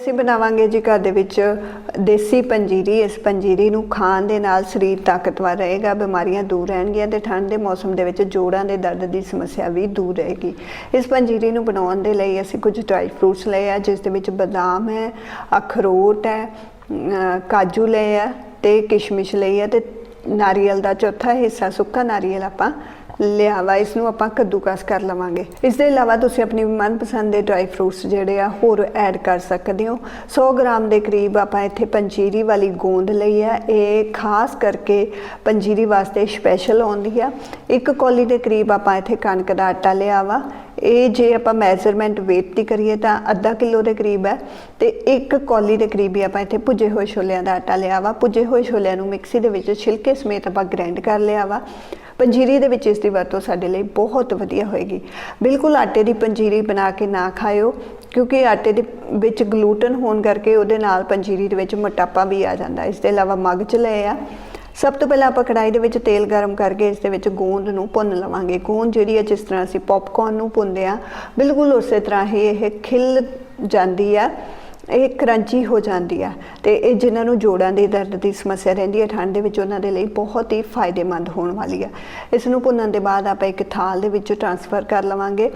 ਅਸੀਂ ਬਣਾਵਾਂਗੇ ਜੀ ਘਰ ਦੇ ਵਿੱਚ ਦੇਸੀ ਪੰਜੀਰੀ, ਇਸ ਪੰਜੀਰੀ ਨੂੰ ਖਾਣ ਦੇ ਨਾਲ ਸਰੀਰ ਤਾਕਤਵਰ ਰਹੇਗਾ, ਬਿਮਾਰੀਆਂ ਦੂਰ ਰਹਿਣਗੀਆਂ ਤੇ ਠੰਡ ਦੇ ਮੌਸਮ ਦੇ ਵਿੱਚ ਜੋੜਾਂ ਦੇ ਦਰਦ ਦੀ ਸਮੱਸਿਆ ਵੀ ਦੂਰ ਰਹੇਗੀ। ਇਸ ਪੰਜੀਰੀ ਨੂੰ ਬਣਾਉਣ ਦੇ ਲਈ ਅਸੀਂ ਕੁਝ ਡਰਾਈ ਫਰੂਟਸ ਲਏ ਆ, ਜਿਸ ਦੇ ਵਿੱਚ ਬਦਾਮ ਹੈ, ਅਖਰੋਟ ਹੈ ਕਾਜੂ ਲਏ ਆ ਤੇ ਕਿਸ਼ਮਿਸ਼ ਲਈ ਆ ਤੇ ਨਾਰੀਅਲ ਦਾ ਚੌਥਾ ਹਿੱਸਾ, ਸੁੱਕਾ ਨਾਰੀਅਲ ਆਪਾਂ ਲਿਆ ਵਾ ਇਸ ਨੂੰ ਆਪਾਂ ਕੱਦੂਕਸ ਕਰ ਲਵਾਂਗੇ। ਇਸ ਦੇ ਇਲਾਵਾ ਤੁਸੀਂ ਆਪਣੀ ਮਨਪਸੰਦ ਦੇ ਡਰਾਈ ਫਰੂਟਸ ਜਿਹੜੇ ਆ, ਹੋਰ ਐਡ ਕਰ ਸਕਦੇ ਹੋ। 100 ਗ੍ਰਾਮ ਦੇ ਕਰੀਬ ਆਪਾਂ ਇੱਥੇ ਪੰਜੀਰੀ ਵਾਲੀ ਗੋਂਦ ਲਈ ਆ। ਇਹ ਖਾਸ ਕਰਕੇ ਪੰਜੀਰੀ ਵਾਸਤੇ ਸਪੈਸ਼ਲ ਆਉਂਦੀ ਆ। ਇੱਕ ਕੌਲੀ ਦੇ ਕਰੀਬ ਆਪਾਂ ਇੱਥੇ ਕਣਕ ਦਾ ਆਟਾ ਲਿਆ ਵਾ ਇਹ ਜੇ ਆਪਾਂ ਮੈਜ਼ਰਮੈਂਟ weight ਦੀ ਕਰੀਏ ਤਾਂ ਅੱਧਾ ਕਿਲੋ ਦੇ ਕਰੀਬ ਹੈ ਤੇ ਇੱਕ ਕੌਲੀ ਦੇ ਕਰੀਬ ਹੀ ਆਪਾਂ ਇੱਥੇ ਭੁੱਜੇ ਹੋਏ ਛੋਲਿਆਂ ਦਾ ਆਟਾ ਲਿਆ ਵਾ। ਭੁੱਜੇ ਹੋਏ ਛੋਲਿਆਂ ਨੂੰ ਮਿਕਸੀ ਦੇ ਵਿੱਚ ਛਿਲਕੇ ਸਮੇਤ ਆਪਾਂ ਗ੍ਰਾਈਂਡ ਕਰ ਲਿਆ ਵਾ। ਪੰਜੀਰੀ ਦੇ ਵਿੱਚ ਇਸ ਦੀ ਵਰਤੋਂ ਸਾਡੇ ਲਈ ਬਹੁਤ ਵਧੀਆ ਹੋਏਗੀ। ਬਿਲਕੁਲ ਆਟੇ ਦੀ ਪੰਜੀਰੀ ਬਣਾ ਕੇ ਨਾ ਖਾਇਓ, ਕਿਉਂਕਿ ਆਟੇ ਦੇ ਵਿੱਚ ਗਲੂਟਨ ਹੋਣ ਕਰਕੇ ਉਹਦੇ ਨਾਲ ਪੰਜੀਰੀ ਦੇ ਵਿੱਚ ਮੋਟਾਪਾ ਵੀ ਆ ਜਾਂਦਾ। ਇਸ ਦੇ ਇਲਾਵਾ ਮਗਜ ਲਏ ਆ। ਸਭ ਤੋਂ ਪਹਿਲਾਂ ਆਪਾਂ ਕੜਾਈ ਦੇ ਵਿੱਚ ਤੇਲ ਗਰਮ ਕਰਕੇ ਇਸ ਦੇ ਵਿੱਚ ਗੋਂਦ ਨੂੰ ਭੁੰਨ ਲਵਾਂਗੇ। ਗੋਂਦ ਜਿਹੜੀ ਹੈ, ਜਿਸ ਤਰ੍ਹਾਂ ਅਸੀਂ ਪੌਪਕਾਰਨ ਨੂੰ ਭੁੰਨਦੇ ਆ ਬਿਲਕੁਲ ਉਸੇ ਤਰ੍ਹਾਂ ਹੀ ਇਹ ਖਿਲ ਜਾਂਦੀ ਆ, ਇਹ ਕਰੰਚੀ ਹੋ ਜਾਂਦੀ ਆ ਤੇ ਇਹ ਜਿਨ੍ਹਾਂ ਨੂੰ ਜੋੜਾਂ ਦੇ ਦਰਦ ਦੀ ਸਮੱਸਿਆ ਰਹਿੰਦੀ ਹੈ, ਠੰਡ ਦੇ ਵਿੱਚ ਉਹਨਾਂ ਦੇ ਲਈ ਬਹੁਤ ਹੀ ਫਾਇਦੇਮੰਦ ਹੋਣ ਵਾਲੀ ਆ। ਇਸ ਨੂੰ ਭੁੰਨਣ ਦੇ ਬਾਅਦ ਆਪਾਂ ਇੱਕ ਥਾਲ ਦੇ ਵਿੱਚ ਟਰਾਂਸਫਰ ਕਰ ਲਵਾਂਗੇ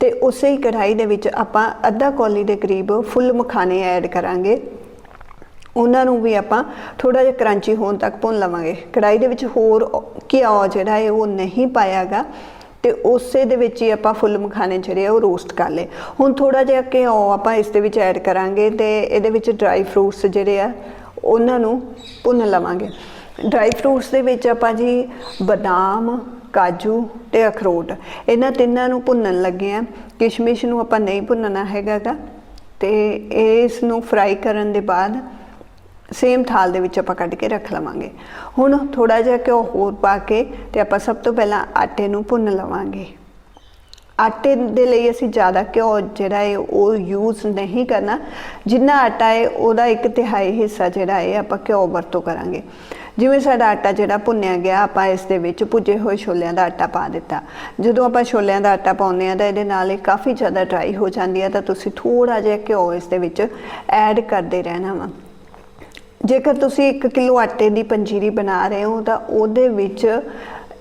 ਤੇ ਉਸੇ ਹੀ ਕੜਾਈ ਦੇ ਵਿੱਚ ਆਪਾਂ ਅੱਧਾ ਕੌਲੀ ਦੇ ਕਰੀਬ ਫੁੱਲ ਮਖਾਣੇ ਐਡ ਕਰਾਂਗੇ। ਉਹਨਾਂ ਨੂੰ ਵੀ ਆਪਾਂ ਥੋੜਾ ਜਿਹਾ ਕਰੰਚੀ ਹੋਣ ਤੱਕ ਭੁੰਨ ਲਵਾਂਗੇ। ਕੜਾਈ ਦੇ ਵਿੱਚ ਹੋਰ ਘਿਓ ਜਿਹੜਾ ਹੈ ਉਹ ਨਹੀਂ ਪਾਇਆਗਾ ਤੇ ਉਸੇ ਦੇ ਵਿੱਚ ਹੀ ਆਪਾਂ ਫੁੱਲ ਮਖਾਣੇ ਜਿਹੜੇ ਆ ਉਹ ਰੋਸਟ ਕਰ ਲਏ। ਹੁਣ ਥੋੜਾ ਜਿਹਾ ਘਿਓ ਆਪਾਂ ਇਸ ਦੇ ਵਿੱਚ ਐਡ ਕਰਾਂਗੇ ਤੇ ਇਹਦੇ ਵਿੱਚ ਡਰਾਈ ਫਰੂਟਸ ਜਿਹੜੇ ਆ ਉਹਨਾਂ ਨੂੰ ਭੁੰਨ ਲਵਾਂਗੇ। ਡਰਾਈ ਫਰੂਟਸ ਦੇ ਵਿੱਚ ਆਪਾਂ ਜੀ ਬਦਾਮ, ਕਾਜੂ ਤੇ ਅਖਰੋਟ ਇਹਨਾਂ ਤਿੰਨਾਂ ਨੂੰ ਭੁੰਨਣ ਲੱਗੇ ਆ। ਕਿਸ਼ਮਿਸ਼ ਨੂੰ ਆਪਾਂ ਨਹੀਂ ਭੁੰਨਣਾ ਹੈਗਾਗਾ ਤੇ ਇਸ ਨੂੰ ਫਰਾਈ ਕਰਨ ਦੇ ਬਾਅਦ ਸੇਮ ਥਾਲ ਦੇ ਵਿੱਚ ਆਪਾਂ ਕੱਢ ਕੇ ਰੱਖ ਲਵਾਂਗੇ। ਹੁਣ ਥੋੜਾ ਜਿਹਾ ਘਿਓ ਹੋਰ ਪਾ ਕੇ ਤੇ ਆਪਾਂ ਸਭ ਤੋਂ ਪਹਿਲਾਂ ਆਟੇ ਨੂੰ ਭੁੰਨ ਲਵਾਂਗੇ। ਆਟੇ ਦੇ ਲਈ ਅਸੀਂ ਜ਼ਿਆਦਾ ਘਿਓ ਜਿਹੜਾ ਹੈ ਉਹ ਯੂਜ਼ ਨਹੀਂ ਕਰਨਾ। ਜਿੰਨਾ ਆਟਾ ਹੈ ਉਹਦਾ ਇੱਕ ਤਿਹਾਈ ਹਿੱਸਾ ਜਿਹੜਾ ਹੈ ਆਪਾਂ ਘਿਓ ਵਰਤੋਂ ਕਰਾਂਗੇ। ਜਿਵੇਂ ਸਾਡਾ ਆਟਾ ਜਿਹੜਾ ਭੁੰਨਿਆ ਗਿਆ, ਆਪਾਂ ਇਸ ਦੇ ਵਿੱਚ ਭੁੱਜੇ ਹੋਏ ਛੋਲਿਆਂ ਦਾ ਆਟਾ ਪਾ ਦਿੱਤਾ। ਜਦੋਂ ਆਪਾਂ ਛੋਲਿਆਂ ਦਾ ਆਟਾ ਪਾਉਂਦੇ ਆ ਤਾਂ ਇਹਦੇ ਨਾਲ ਇਹ ਕਾਫੀ ਜ਼ਿਆਦਾ ਡਰਾਈ ਹੋ ਜਾਂਦੀ ਹੈ, ਤਾਂ ਤੁਸੀਂ ਥੋੜਾ ਜਿਹਾ ਘਿਓ ਇਸ ਦੇ ਵਿੱਚ ਐਡ ਕਰਦੇ ਰਹਿਣਾ ਵਾ। ਜੇਕਰ ਤੁਸੀਂ 1 ਕਿਲੋ ਆਟੇ ਦੀ ਪੰਜੀਰੀ ਬਣਾ ਰਹੇ ਹੋ, ਤਾਂ ਉਹਦੇ ਵਿੱਚ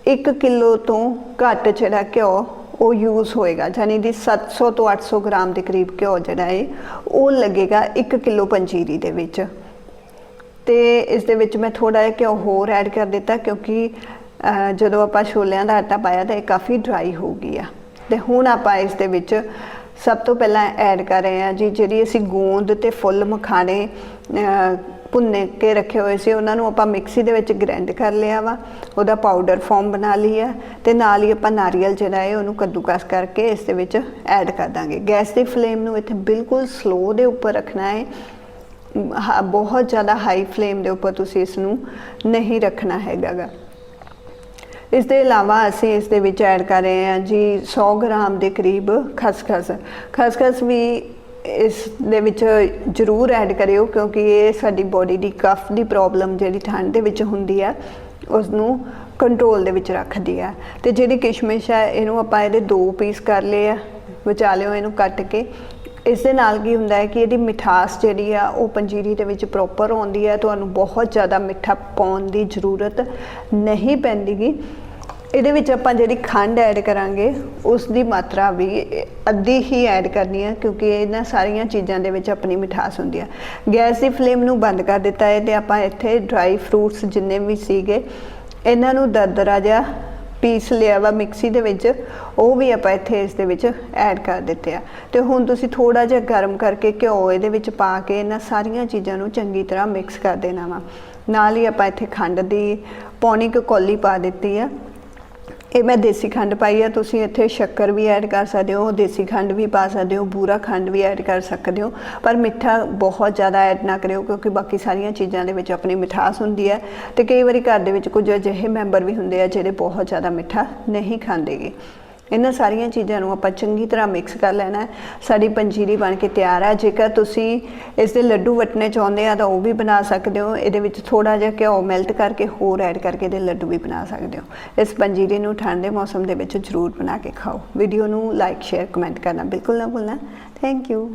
1 ਕਿਲੋ ਤੋਂ ਘੱਟ ਜਿਹੜਾ ਘਿਓ ਉਹ ਯੂਜ਼ ਹੋਏਗਾ। ਯਾਨੀ ਦੀ 700 ਤੋਂ 800 ਗ੍ਰਾਮ ਦੇ ਕਰੀਬ ਘਿਓ ਜਿਹੜਾ ਹੈ ਉਹ ਲੱਗੇਗਾ 1 ਕਿਲੋ ਪੰਜੀਰੀ ਦੇ ਵਿੱਚ। ਤੇ ਇਸ ਦੇ ਵਿੱਚ ਮੈਂ ਥੋੜਾ ਜਿਹਾ ਘਿਓ ਹੋਰ ਐਡ ਕਰ ਦਿੱਤਾ, ਕਿਉਂਕਿ ਜਦੋਂ ਆਪਾਂ ਛੋਲਿਆਂ ਦਾ ਆਟਾ ਪਾਇਆ ਤਾਂ ਇਹ ਕਾਫੀ ਡਰਾਈ ਹੋ ਗਈ ਆ। ਤੇ ਹੁਣ ਆਪਾਂ ਇਸ ਦੇ ਵਿੱਚ ਸਭ ਤੋਂ ਪਹਿਲਾਂ ਐਡ ਕਰ ਰਹੇ ਹਾਂ ਜੀ, ਜਿਹੜੀ ਅਸੀਂ ਗੂੰਦ ਤੇ ਫੁੱਲ ਮਖਾਣੇ ਭੁੰਨੇ ਕੇ ਰੱਖੇ ਹੋਏ ਸੀ, ਉਹਨਾਂ ਨੂੰ ਆਪਾਂ ਮਿਕਸੀ ਦੇ ਵਿੱਚ ਗ੍ਰਾਈਂਡ ਕਰ ਲਿਆ ਵਾ, ਉਹਦਾ ਪਾਊਡਰ ਫਾਰਮ ਬਣਾ ਲਿਆ ਤੇ ਨਾਲ ਹੀ ਆਪਾਂ ਨਾਰੀਅਲ ਜਿਹੜਾ ਹੈ ਉਹਨੂੰ ਕੱਦੂਕਸ ਕਰਕੇ ਇਸ ਦੇ ਵਿੱਚ ਐਡ ਕਰ ਦਾਂਗੇ। ਗੈਸ ਦੀ ਫਲੇਮ ਨੂੰ ਇੱਥੇ ਬਿਲਕੁਲ ਸਲੋ ਦੇ ਉੱਪਰ ਰੱਖਣਾ ਹੈ। ਹ- ਬਹੁਤ ਜ਼ਿਆਦਾ ਹਾਈ ਫਲੇਮ ਦੇ ਉੱਪਰ ਤੁਸੀਂ ਇਸ ਨੂੰ ਨਹੀਂ ਰੱਖਣਾ ਹੈਗਾ ਗਾ ਇਸ ਦੇ ਇਲਾਵਾ ਅਸੀਂ ਇਸ ਦੇ ਵਿੱਚ ਐਡ ਕਰ ਰਹੇ ਹਾਂ ਜੀ 100 ਗ੍ਰਾਮ ਦੇ ਕਰੀਬ ਖਸਖਸ। ਖਸਖਸ ਵੀ ਇਸ ਦੇ ਵਿੱਚ ਜ਼ਰੂਰ ਐਡ ਕਰਿਓ ਕਿਉਂਕਿ ਇਹ ਸਾਡੀ ਬੋਡੀ ਦੀ ਕਫ ਦੀ ਪ੍ਰੋਬਲਮ ਜਿਹੜੀ ਠੰਡ ਦੇ ਵਿੱਚ ਹੁੰਦੀ ਆ ਉਸ ਨੂੰ ਕੰਟਰੋਲ ਦੇ ਵਿੱਚ ਰੱਖਦੀ ਆ ਤੇ ਜਿਹੜੀ ਕਿਸ਼ਮਿਸ਼ ਹੈ, ਇਹਨੂੰ ਆਪਾਂ ਇਹਦੇ ਦੋ ਪੀਸ ਕਰ ਲਏ ਆ ਵਿਚਾਲਿਓ ਇਹਨੂੰ ਕੱਟ ਕੇ। ਇਸ ਦੇ ਨਾਲ ਕੀ ਹੁੰਦਾ ਹੈ ਕਿ ਇਹਦੀ ਮਿਠਾਸ ਜਿਹੜੀ ਆ, ਉਹ ਪੰਜੀਰੀ ਦੇ ਵਿੱਚ ਪ੍ਰੋਪਰ ਆਉਂਦੀ ਹੈ, ਤੁਹਾਨੂੰ ਬਹੁਤ ਜ਼ਿਆਦਾ ਮਿੱਠਾ ਪਾਉਣ ਦੀ ਜ਼ਰੂਰਤ ਨਹੀਂ ਪੈਂਦੀਗੀ। ਇਹਦੇ ਵਿੱਚ ਆਪਾਂ ਜਿਹੜੀ ਖੰਡ ਐਡ ਕਰਾਂਗੇ ਉਸ ਦੀ ਮਾਤਰਾ ਵੀ ਅੱਧੀ ਹੀ ਐਡ ਕਰਨੀ ਹੈ ਕਿਉਂਕਿ ਇਹਨਾਂ ਸਾਰੀਆਂ ਚੀਜ਼ਾਂ ਦੇ ਵਿੱਚ ਆਪਣੀ ਮਿਠਾਸ ਹੁੰਦੀ ਹੈ ਗੈਸ ਦੀ ਫਲੇਮ ਨੂੰ ਬੰਦ ਕਰ ਦਿੱਤਾ ਹੈ ਤੇ ਆਪਾਂ ਇੱਥੇ ਡਰਾਈ ਫਰੂਟਸ ਜਿੰਨੇ ਵੀ ਸੀਗੇ, ਇਹਨਾਂ ਨੂੰ ਦਰਦਰਾ ਜਿਹਾ ਪੀਸ ਲਿਆ ਵਾ ਮਿਕਸੀ ਦੇ ਵਿੱਚ, ਉਹ ਵੀ ਆਪਾਂ ਇੱਥੇ ਇਸ ਦੇ ਵਿੱਚ ਐਡ ਕਰ ਦਿੱਤੇ ਆ। ਤੇ ਹੁਣ ਤੁਸੀਂ ਥੋੜਾ ਜਿਹਾ ਗਰਮ ਕਰਕੇ ਘਿਓ ਇਹਦੇ ਵਿੱਚ ਪਾ ਕੇ ਇਹਨਾਂ ਸਾਰੀਆਂ ਚੀਜ਼ਾਂ ਨੂੰ ਚੰਗੀ ਤਰ੍ਹਾਂ ਮਿਕਸ ਕਰ ਦੇਣਾ ਵਾ। ਨਾਲ ਹੀ ਆਪਾਂ ਇੱਥੇ ਖੰਡ ਦੀ ਪੌਣੀ ਕੁ ਕੌਲੀ ਪਾ ਦਿੱਤੀ ਆ। ਇਹ ਮੈਂ ਦੇਸੀ ਖੰਡ ਪਾਈ ਆ, ਤੁਸੀਂ ਇੱਥੇ ਸ਼ੱਕਰ ਵੀ ਐਡ ਕਰ ਸਕਦੇ ਹੋ, ਦੇਸੀ ਖੰਡ ਵੀ ਪਾ ਸਕਦੇ ਹੋ, ਬੂਰਾ ਖੰਡ ਵੀ ਐਡ ਕਰ ਸਕਦੇ ਹੋ, ਪਰ ਮਿੱਠਾ ਬਹੁਤ ਜ਼ਿਆਦਾ ਐਡ ਨਾ ਕਰਿਓ, ਕਿਉਂਕਿ ਬਾਕੀ ਸਾਰੀਆਂ ਚੀਜ਼ਾਂ ਦੇ ਵਿੱਚ ਆਪਣੀ ਮਿਠਾਸ ਹੁੰਦੀ ਹੈ ਤੇ ਕਈ ਵਾਰੀ ਘਰ ਦੇ ਵਿੱਚ ਕੁਝ ਅਜਿਹੇ ਮੈਂਬਰ ਵੀ ਹੁੰਦੇ ਆ ਜਿਹੜੇ ਬਹੁਤ ਜ਼ਿਆਦਾ ਮਿੱਠਾ ਨਹੀਂ ਖਾਂਦੇਗੇ। ਇਹਨਾਂ ਸਾਰੀਆਂ ਚੀਜ਼ਾਂ ਨੂੰ ਆਪਾਂ ਚੰਗੀ ਤਰ੍ਹਾਂ ਮਿਕਸ ਕਰ ਲੈਣਾ ਹੈ। ਸਾਡੀ ਪੰਜੀਰੀ ਬਣ ਕੇ ਤਿਆਰ ਹੈ। ਜੇਕਰ ਤੁਸੀਂ ਇਸ ਦੇ ਲੱਡੂ ਵਟਣੇ ਚਾਹੁੰਦੇ ਆ, ਤਾਂ ਉਹ ਵੀ ਬਣਾ ਸਕਦੇ ਹੋ। ਇਹਦੇ ਵਿੱਚ ਥੋੜਾ ਜਿਹਾ ਘਿਓ ਮੈਲਟ ਕਰਕੇ ਹੋਰ ਐਡ ਕਰਕੇ ਇਹਦੇ ਲੱਡੂ ਵੀ ਬਣਾ ਸਕਦੇ ਹੋ। ਇਸ ਪੰਜੀਰੀ ਨੂੰ ਠੰਡ ਦੇ ਮੌਸਮ ਦੇ ਵਿੱਚ ਜ਼ਰੂਰ ਬਣਾ ਕੇ ਖਾਓ। ਵੀਡੀਓ ਨੂੰ ਲਾਈਕ ਸ਼ੇਅਰ ਕਮੈਂਟ ਕਰਨਾ ਬਿਲਕੁਲ ਨਾ ਭੁੱਲਣਾ। Thank you